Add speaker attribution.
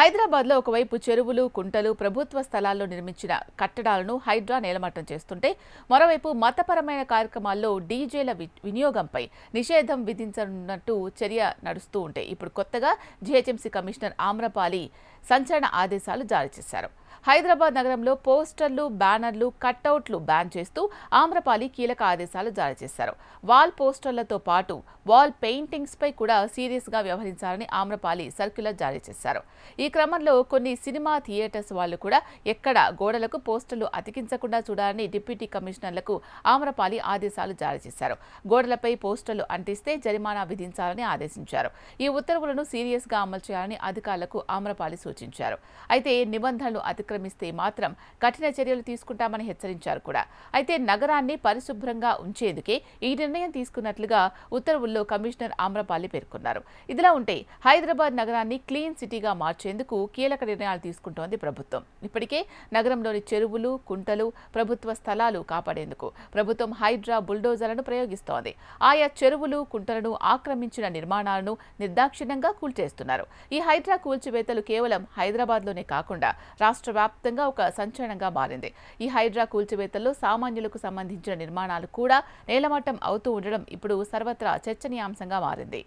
Speaker 1: హైదరాబాద్లో ఒకవైపు చెరువులు కుంటలు ప్రభుత్వ స్థలాల్లో నిర్మించిన కట్టడాలను హైడ్రా నేలమట్టం చేస్తుంటే మరోవైపు మతపరమైన కార్యక్రమాల్లో డీజేల వినియోగంపై నిషేధం విధించనున్నట్టు చర్య నడుస్తూ ఉంటే ఇప్పుడు కొత్తగా జీహెచ్ఎంసీ కమిషనర్ ఆమ్రపాలి సంచలన ఆదేశాలు జారీ చేశారు. హైదరాబాద్ నగరంలో పోస్టర్లు బ్యానర్లు కట్అవుట్లు బ్యాన్ చేస్తూ ఆమ్రపాలి కీలక ఆదేశాలు జారీ చేశారు. వాల్ పోస్టర్లతో పాటు వాల్ పెయింటింగ్స్ పై కూడా సీరియస్గా వ్యవహరించాలని ఆమ్రపాలి సర్క్యులర్ జారీ చేశారు. ఈ క్రమంలో కొన్ని సినిమా థియేటర్స్ వాళ్ళు కూడా ఎక్కడ గోడలకు పోస్టర్లు అతికించకుండా చూడాలని డిప్యూటీ కమిషనర్లకు ఆమ్రపాలి ఆదేశాలు జారీ చేశారు. గోడలపై పోస్టర్లు అంటిస్తే జరిమానా విధించాలని ఆదేశించారు. ఈ ఉత్తర్వులను సీరియస్గా అమలు చేయాలని అధికారులకు ఆమ్రపాలి సూచించారు. అయితే నిబంధనలు అతిక్రమిస్తే మాత్రం కఠిన చర్యలు తీసుకుంటామని హెచ్చరించారు కూడా. అయితే నగరాన్ని పరిశుభ్రంగా ఉంచేందుకే ఈ నిర్ణయం తీసుకున్నట్లుగా ఉత్తర్వుల్లో కమిషనర్ ఆమ్రపాలి పేర్కొన్నారు. ఇదిలా ఉంటే హైదరాబాద్ నగరాన్ని క్లీన్ సిటీగా మార్చేందుకు కీలక నిర్ణయాలు తీసుకుంటోంది ప్రభుత్వం. ఇప్పటికే నగరంలోని చెరువులు కుంటలు ప్రభుత్వ స్థలాలు కాపాడేందుకు ప్రభుత్వం హైడ్రా బుల్డోజర్లను ప్రయోగిస్తోంది. ఆయా చెరువులు కుంటలను ఆక్రమించిన నిర్మాణాలను నిర్దాక్షిణ్యంగా కూల్చేస్తున్నారు. ఈ హైడ్రా కూల్చివేతలు కేవలం హైదరాబాద్లోనే కాకుండా రాష్ట్ర వ్యాప్తంగా ఒక సంచలనంగా మారింది. ఈ హైడ్రా కూల్చివేతల్లో సామాన్యులకు సంబంధించిన నిర్మాణాలు కూడా నేలమట్టం అవుతూ ఉండడం ఇప్పుడు సర్వత్రా చర్చనీయాంశంగా మారింది.